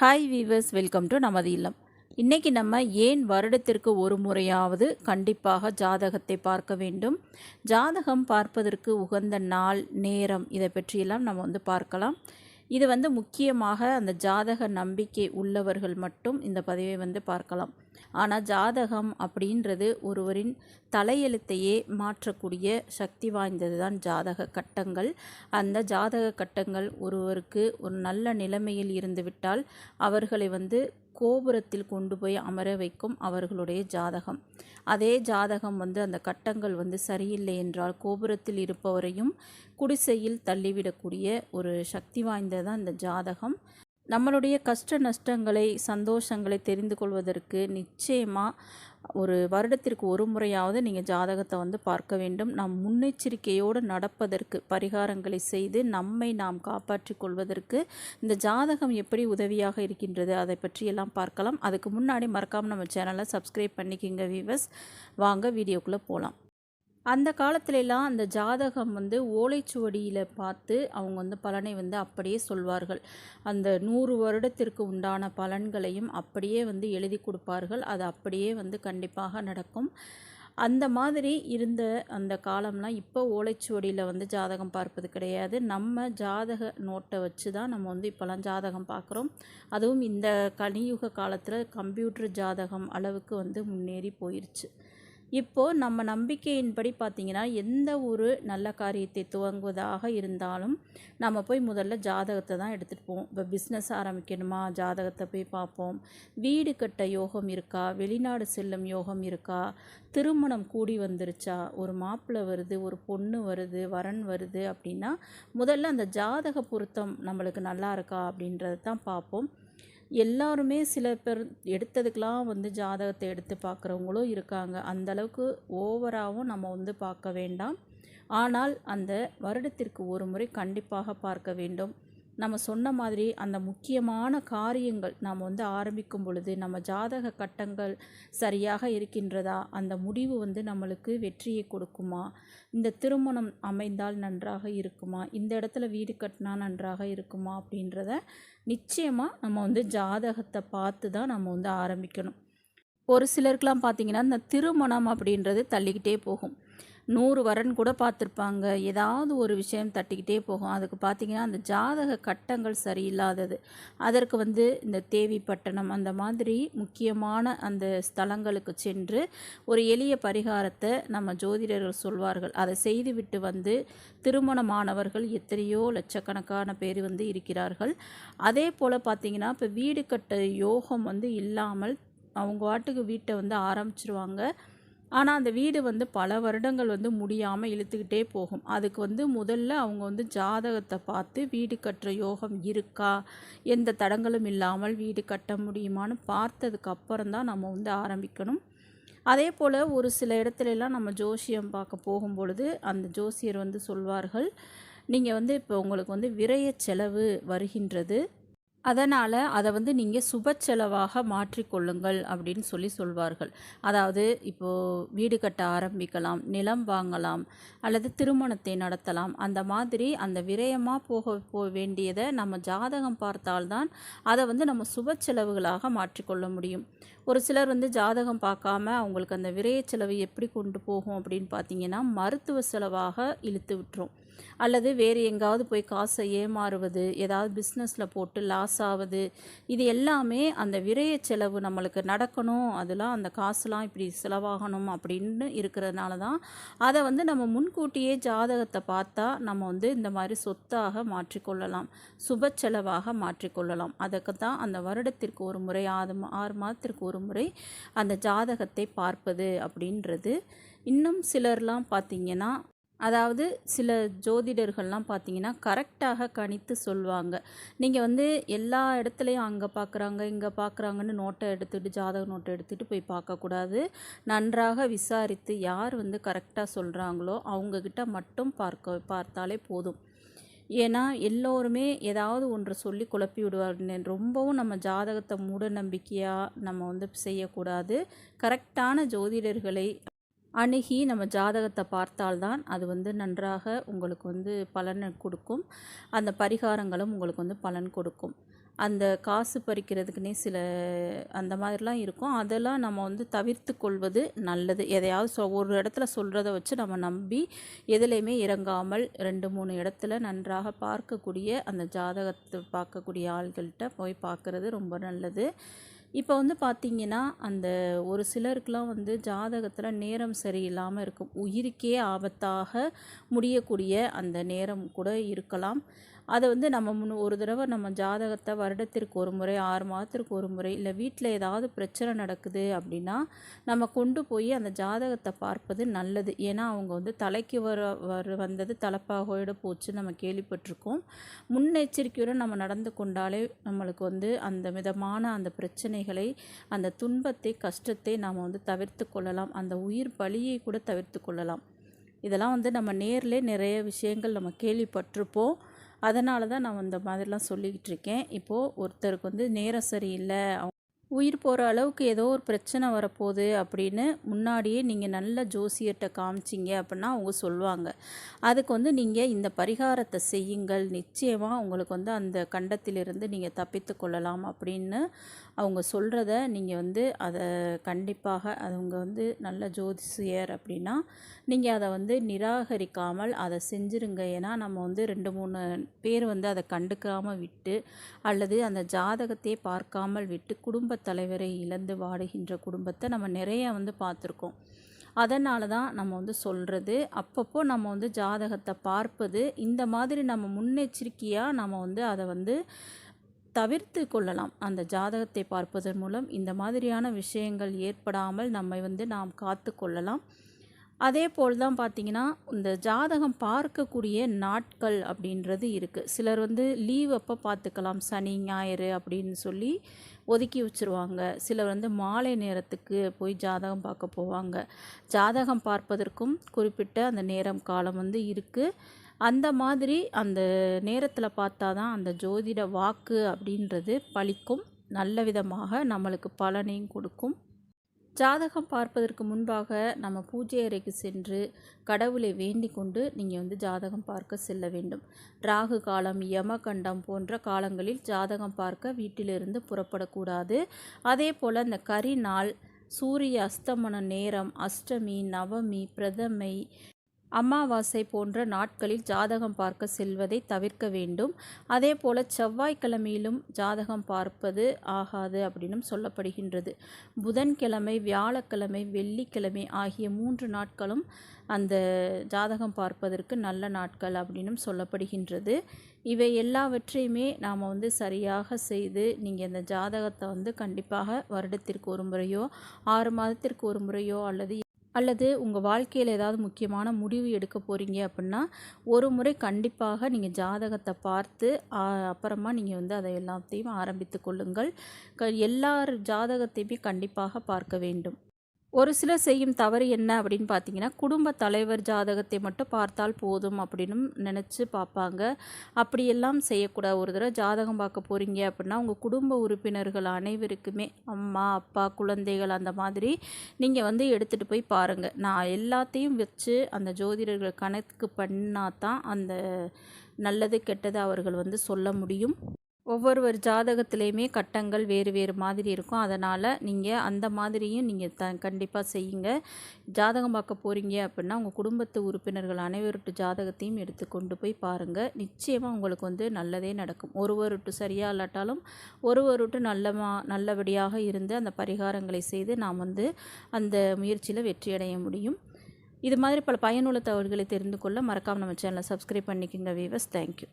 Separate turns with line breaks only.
Hi viewers welcome to நமது இல்லம். இன்றைக்கி நம்ம ஏன் வருடத்திற்கு ஒரு முறையாவது கண்டிப்பாக ஜாதகத்தை பார்க்க வேண்டும்? ஜாதகம் பார்ப்பதற்கு உகந்த நாள் நேரம் இதை பற்றியெல்லாம் நம்ம வந்து பார்க்கலாம். இது வந்து முக்கியமாக அந்த ஜாதக நம்பிக்கை உள்ளவர்கள் மட்டும் இந்த பதிவை வந்து பார்க்கலாம். ஆனால் ஜாதகம் அப்படின்றது ஒருவரின் தலையெழுத்தையே மாற்றக்கூடிய சக்தி வாய்ந்தது தான் ஜாதக கட்டங்கள். அந்த ஜாதக கட்டங்கள் ஒருவருக்கு ஒரு நல்ல நிலைமையில் இருந்துவிட்டால் அவர்களை வந்து கோபுரத்தில் கொண்டு போய் அமர வைக்கும் அவர்களுடைய ஜாதகம். அதே ஜாதகம் வந்து அந்த கட்டங்கள் வந்து சரியில்லை என்றால் கோபுரத்தில் இருப்பவரையும் குடிசையில் தள்ளிவிடக்கூடிய ஒரு சக்தி வாய்ந்ததான் இந்த ஜாதகம். நம்மளுடைய கஷ்ட நஷ்டங்களை சந்தோஷங்களை தெரிந்து கொள்வதற்கு நிச்சயமாக ஒரு வருடத்திற்கு ஒரு முறையாவது நீங்கள் ஜாதகத்தை வந்து பார்க்க வேண்டும். நாம் முன்னெச்சரிக்கையோடு நடப்பதற்கு பரிகாரங்களை செய்து நம்மை நாம் காப்பாற்றி கொள்வதற்கு இந்த ஜாதகம் எப்படி உதவியாக இருக்கின்றது அதை பற்றியெல்லாம் பார்க்கலாம். அதுக்கு முன்னாடி மறக்காமல் நம்ம சேனலை சப்ஸ்கிரைப் பண்ணிக்கிங்க வீவர்ஸ் வாங்க வீடியோக்குள்ளே போகலாம் அந்த காலத்திலலாம் அந்த ஜாதகம் வந்து ஓலைச்சுவடியில் பார்த்து அவங்க வந்து பலனை வந்து அப்படியே சொல்வார்கள். அந்த நூறு வருடத்திற்கு உண்டான பலன்களையும் அப்படியே வந்து எழுதி கொடுப்பார்கள். அது அப்படியே வந்து கண்டிப்பாக நடக்கும். அந்த மாதிரி இருந்த அந்த காலம்லாம் இப்போ ஓலைச்சுவடியில் வந்து ஜாதகம் பார்ப்பது கிடையாது. நம்ம ஜாதக நோட்டை வச்சு தான் நம்ம வந்து இப்போலாம் ஜாதகம் பார்க்குறோம். அதுவும் இந்த கலியுக காலத்தில் கம்ப்யூட்டர் ஜாதகம் அளவுக்கு வந்து முன்னேறி போயிடுச்சு இப்போது நம்ம நம்பிக்கையின்படி பார்த்திங்கன்னா எந்த ஒரு நல்ல காரியத்தை துவங்குவதாக இருந்தாலும் நம்ம போய் முதல்ல ஜாதகத்தை தான் எடுத்துகிட்டு போவோம். இப்போ பிஸ்னஸ் ஆரம்பிக்கணுமா? ஜாதகத்தை போய் பார்ப்போம். வீடு கட்ட யோகம் இருக்கா? வெளிநாடு செல்லும் யோகம் இருக்கா? திருமணம் கூடி வந்துருச்சா? ஒரு மாப்பிள்ளை வருது ஒரு பொண்ணு வருது வரன் வருது அப்படின்னா முதல்ல அந்த ஜாதக பொருத்தம் நம்மளுக்கு நல்லா இருக்கா அப்படின்றத தான் பார்ப்போம். எல்லாருமே சில பேர் எடுத்ததுக்கெலாம் வந்து ஜாதகத்தை எடுத்து பார்க்குறவங்களும் இருக்காங்க. அந்தளவுக்கு ஓவராகவும் நம்ம வந்து பார்க்க வேண்டாம். ஆனால் அந்த வருடத்திற்கு ஒரு முறை கண்டிப்பாக பார்க்க வேண்டும். நம்ம சொன்ன மாதிரி அந்த முக்கியமான காரியங்கள் நாம் வந்து ஆரம்பிக்கும் பொழுது நம்ம ஜாதக கட்டங்கள் சரியாக இருக்கின்றதா? அந்த முடிவு வந்து நம்மளுக்கு வெற்றியை கொடுக்குமா? இந்த திருமணம் அமைந்தால் நன்றாக இருக்குமா? இந்த இடத்துல வீடு கட்டினா நன்றாக இருக்குமா? அப்படின்றத நிச்சயமாக நம்ம வந்து ஜாதகத்தை பார்த்து தான் நம்ம வந்து ஆரம்பிக்கணும். ஒரு சிலருக்கெலாம் பார்த்திங்கன்னா இந்த திருமணம் அப்படின்றது தள்ளிக்கிட்டே போகும். நூறு வரன் கூட பார்த்துருப்பாங்க. ஏதாவது ஒரு விஷயம் தட்டிக்கிட்டே போகும். அதுக்கு பார்த்திங்கன்னா அந்த ஜாதக கட்டங்கள் சரியில்லாதது. அதற்கு வந்து இந்த தேவிப்பட்டணம் அந்த மாதிரி முக்கியமான அந்த ஸ்தலங்களுக்கு சென்று ஒரு எளிய பரிகாரத்தை நம்ம ஜோதிடர்கள் சொல்வார்கள். அதை செய்துவிட்டு வந்து திருமணமானவர்கள் எத்தனையோ லட்சக்கணக்கான பேர் வந்து இருக்கிறார்கள். அதே போல் பார்த்திங்கன்னா இப்போ வீடு கட்ட யோகம் வந்து இல்லாமல் அவங்க வாட்டுக்கு வீட்டை வந்து ஆரம்பிச்சிருவாங்க. ஆனால் அந்த வீடு வந்து பல வருடங்கள் வந்து முடியாமல் இழுத்துக்கிட்டே போகும். அதுக்கு வந்து முதல்ல அவங்க வந்து ஜாதகத்தை பார்த்து வீடு கட்டுற யோகம் இருக்கா? எந்த தடங்களும் இல்லாமல் வீடு கட்ட முடியுமான்னு பார்த்ததுக்கு அப்புறம் தான் நம்ம வந்து ஆரம்பிக்கணும். அதே போல் ஒரு சில இடத்துலலாம் நம்ம ஜோசியம் பார்க்க போகும் பொழுது அந்த ஜோசியர் வந்து சொல்வார்கள் நீங்கள் வந்து இப்போ உங்களுக்கு வந்து விரைய செலவு வருகின்றது. அதனால் அதை வந்து நீங்கள் சுப செலவாக மாற்றிக்கொள்ளுங்கள் அப்படின்னு சொல்லி சொல்வார்கள். அதாவது இப்போது வீடு கட்ட ஆரம்பிக்கலாம் நிலம் வாங்கலாம் அல்லது திருமணத்தை நடத்தலாம். அந்த மாதிரி அந்த விரயமாக போக போ வேண்டியதை நம்ம ஜாதகம் பார்த்தால்தான் அதை வந்து நம்ம சுப செலவுகளாக மாற்றிக்கொள்ள முடியும். ஒரு சிலர் வந்து ஜாதகம் பார்க்காம அவங்களுக்கு அந்த விரைய செலவு எப்படி கொண்டு போகும் அப்படின்னு பார்த்தீங்கன்னா மருத்துவ செலவாக இழுத்து விட்டுரும். அல்லது வேறு எங்காவது போய் காசை ஏமாறுவது ஏதாவது பிஸ்னஸில் போட்டு லாஸ் ஆகுது இது எல்லாமே அந்த விரைய செலவு நம்மளுக்கு நடக்கணும் அதெல்லாம் அந்த காசுலாம் இப்படி செலவாகணும் அப்படின்னு இருக்கிறதுனால தான் அதை வந்து நம்ம முன்கூட்டியே ஜாதகத்தை பார்த்தா நம்ம வந்து இந்த மாதிரி சொத்தாக மாற்றிக்கொள்ளலாம் சுப செலவாக மாற்றிக்கொள்ளலாம். அதுக்கு தான் அந்த வருடத்திற்கு ஒரு முறை ஆறு ஆறு மாதத்திற்கு ஒரு முறை அந்த ஜாதகத்தை பார்ப்பது அப்படின்றது. இன்னும் சிலர்லாம் பார்த்திங்கன்னா அதாவது சில ஜோதிடர்கள்லாம் பார்த்தீங்கன்னா கரெக்டாக கணித்து சொல்லுவாங்க நீங்கள் வந்து எல்லா இடத்துலையும் அங்கே பார்க்குறாங்க இங்கே பார்க்குறாங்கன்னு நோட்டை எடுத்துகிட்டு ஜாதக நோட்டை எடுத்துகிட்டு போய் பார்க்கக்கூடாது. நன்றாக விசாரித்து யார் வந்து கரெக்டாக சொல்கிறாங்களோ அவங்கக்கிட்ட மட்டும் பார்க்க பார்த்தாலே போதும். ஏன்னா எல்லோருமே ஏதாவது ஒன்று சொல்லி குழப்பி விடுவார் ரொம்பவும் நம்ம ஜாதகத்தை மூட நம்பிக்கையாக நம்ம வந்து செய்யக்கூடாது. கரெக்டான ஜோதிடர்களை அணுகி நம்ம ஜாதகத்தை பார்த்தால்தான் அது வந்து நன்றாக உங்களுக்கு வந்து பலனை கொடுக்கும். அந்த பரிகாரங்களும் உங்களுக்கு வந்து பலன் கொடுக்கும். அந்த காசு பறிக்கிறதுக்குன்னே சில அந்த மாதிரிலாம் இருக்கும். அதெல்லாம் நம்ம வந்து தவிர்த்து கொள்வது நல்லது. எதையாவது சொ ஒரு இடத்துல சொல்கிறத வச்சு நம்ம நம்பி எதுலேயுமே இறங்காமல் ரெண்டு மூணு இடத்துல நன்றாக பார்க்கக்கூடிய அந்த ஜாதகத்தை பார்க்கக்கூடிய ஆள்கள்கிட்ட போய் பார்க்குறது ரொம்ப நல்லது. இப்போ வந்து பார்த்திங்கன்னா அந்த ஒரு சிலருக்குலாம் வந்து ஜாதகத்தில் நேரம் சரியில்லாமல் இருக்கும். உயிருக்கே ஆபத்தாக முடியக்கூடிய அந்த நேரம் கூட இருக்கலாம். அதை வந்து நம்ம முன் ஒரு தடவை நம்ம ஜாதகத்தை வருடத்திற்கு ஒரு முறை ஆறு மாதத்திற்கு ஒரு முறை இல்லை வீட்டில் ஏதாவது பிரச்சனை நடக்குது அப்படின்னா நம்ம கொண்டு போய் அந்த ஜாதகத்தை பார்ப்பது நல்லது. ஏன்னா அவங்க வந்து தலைக்கு வர வர வந்தது தலைப்பாகோட போச்சு நம்ம கேள்விப்பட்டிருக்கோம். முன்னெச்சரிக்கையுடன் நம்ம நடந்து கொண்டாலே நம்மளுக்கு வந்து அந்த விதமான அந்த பிரச்சனைகளை அந்த துன்பத்தை கஷ்டத்தை நாம் வந்து தவிர்த்து கொள்ளலாம். அந்த உயிர் பலியை கூட தவிர்த்து கொள்ளலாம். இதெல்லாம் வந்து நம்ம நேரில் நிறைய விஷயங்கள் நம்ம கேள்விப்பட்டிருப்போம். அதனால தான் நான் இந்த மாதிரிலாம் சொல்லிக்கிட்டு இருக்கேன். இப்போது ஒருத்தருக்கு வந்து நேரம் சரியில்லை உயிர் போகிற அளவுக்கு ஏதோ ஒரு பிரச்சனை வரப்போகுது அப்படின்னு முன்னாடியே நீங்கள் நல்ல ஜோசியர்கிட்ட காமிச்சிங்க அப்படின்னா அவங்க சொல்லுவாங்க. அதுக்கு வந்து நீங்கள் இந்த பரிகாரத்தை செய்யுங்கள். நிச்சயமாக உங்களுக்கு வந்து அந்த கண்டத்திலிருந்து நீங்கள் தப்பித்து கொள்ளலாம் அப்படின்னு அவங்க சொல்கிறத நீங்கள் வந்து அதை கண்டிப்பாக அவங்க வந்து நல்ல ஜோதிஷியர் அப்படின்னா நீங்கள் அதை வந்து நிராகரிக்காமல் அதை செஞ்சுருங்க. ஏன்னா நம்ம வந்து ரெண்டு மூணு பேர் வந்து அதை கண்டுக்காமல் விட்டு அல்லது அந்த ஜாதகத்தையே பார்க்காமல் விட்டு குடும்ப தலைவரை இழந்து வாடுகின்ற குடும்பத்தை நம்ம நிறைய வந்து பார்த்துருக்கோம். அதனால தான் நம்ம வந்து சொல்கிறது அப்பப்போ நம்ம வந்து ஜாதகத்தை பார்ப்பது இந்த மாதிரி நம்ம முன்னெச்சரிக்கையாக நம்ம வந்து அதை வந்து தவிர்த்து கொள்ளலாம். அந்த ஜாதகத்தை பார்ப்பதன் மூலம் இந்த மாதிரியான விஷயங்கள் ஏற்படாமல் நம்மை வந்து நாம் காத்து கொள்ளலாம். அதே போல் தான் பார்த்திங்கன்னா இந்த ஜாதகம் பார்க்கக்கூடிய நாட்கள் அப்படின்றது இருக்குது சிலர் வந்து லீவ் அப்போ பார்த்துக்கலாம். சனி ஞாயிறு அப்படின்னு சொல்லி ஒதுக்கி வச்சுருவாங்க. சிலர் வந்து மாலை நேரத்துக்கு போய் ஜாதகம் பார்க்க போவாங்க. ஜாதகம் பார்ப்பதற்கும் குறிப்பிட்ட அந்த நேரம் காலம் வந்து இருக்குது அந்த மாதிரி அந்த நேரத்தில் பார்த்தா தான் அந்த ஜோதிட வாக்கு அப்படின்றது பழிக்கும். நல்ல விதமாக நம்மளுக்கு பலனையும் கொடுக்கும். ஜாதகம் பார்ப்பதற்கு முன்பாக நம்ம பூஜை அறைக்கு சென்று கடவுளை வேண்டிக் கொண்டு நீங்கள் வந்து ஜாதகம் பார்க்க செல்ல வேண்டும். ராகு காலம் யமகண்டம் போன்ற காலங்களில் ஜாதகம் பார்க்க வீட்டிலிருந்து புறப்படக்கூடாது. அதே போல் இந்த கரி நாள் சூரிய அஸ்தமன நேரம் அஷ்டமி நவமி பிரதமை அமாவாசை போன்ற நாட்களில் ஜாதகம் பார்க்க செல்வதை தவிர்க்க வேண்டும். அதே போல் செவ்வாய்க்கிழமையிலும் ஜாதகம் பார்ப்பது ஆகாது அப்படின்னும் சொல்லப்படுகின்றது. புதன்கிழமை வியாழக்கிழமை வெள்ளிக்கிழமை ஆகிய மூன்று நாட்களும் அந்த ஜாதகம் பார்ப்பதற்கு நல்ல நாட்கள் அப்படின்னும் சொல்லப்படுகின்றது. இவை எல்லாவற்றையுமே நாம் வந்து சரியாக செய்து நீங்கள் இந்த ஜாதகத்தை வந்து கண்டிப்பாக வருடத்திற்கு ஒரு முறையோ ஆறு மாதத்திற்கு ஒரு முறையோ அல்லது அல்லது உங்கள் வாழ்க்கையில் ஏதாவது முக்கியமான முடிவு எடுக்க போகிறீங்க அப்படின்னா ஒரு முறை கண்டிப்பாக நீங்கள் ஜாதகத்தை பார்த்து அப்புறமா நீங்கள் வந்து அதை எல்லாத்தையும் ஆரம்பித்து கொள்ளுங்கள். க எல்லார் ஜாதகத்தையுமே கண்டிப்பாக பார்க்க வேண்டும். ஒரு சிலர் செய்யும் தவறு என்ன அப்படின்னு பார்த்தீங்கன்னா குடும்ப தலைவர் ஜாதகத்தை மட்டும் பார்த்தால் போதும் அப்படின்னு நினச்சி பார்ப்பாங்க. அப்படியெல்லாம் செய்யக்கூடாது. ஒரு தடவை ஜாதகம் பார்க்க போகிறீங்க அப்படின்னா உங்கள் குடும்ப உறுப்பினர்கள் அனைவருக்குமே அம்மா அப்பா குழந்தைகள் அந்த மாதிரி நீங்கள் வந்து எடுத்துகிட்டு போய் பாருங்கள் நான் எல்லாத்தையும் வச்சு அந்த ஜோதிடர்கள் கணக்கு பண்ணால் தான் அந்த நல்லது கெட்டது அவர்கள் வந்து சொல்ல முடியும். ஒவ்வொருவர் ஜாதகத்துலேயுமே கட்டங்கள் வேறு வேறு மாதிரி இருக்கும். அதனால் நீங்கள் அந்த மாதிரியும் நீங்கள் த கண்டிப்பாக செய்யுங்க. ஜாதகம் பார்க்க போகிறீங்க அப்படின்னா உங்கள் குடும்பத்து உறுப்பினர்கள் அனைவருட்டு ஜாதகத்தையும் எடுத்து கொண்டு போய் பாருங்கள் நிச்சயமாக உங்களுக்கு வந்து நல்லதே நடக்கும். ஒருவருட்டு சரியாக இல்லாட்டாலும் ஒருவருட்டு நல்லமா நல்லபடியாக இருந்து அந்த பரிகாரங்களை செய்து நாம் வந்து அந்த முயற்சியில் வெற்றியடைய முடியும். இது மாதிரி பல பயனுள்ள தகவல்களை தெரிந்து கொள்ள மறக்காமல் நம்ம சேனலை சப்ஸ்கிரைப் பண்ணிக்கோங்க வீவர்ஸ் தேங்க்யூ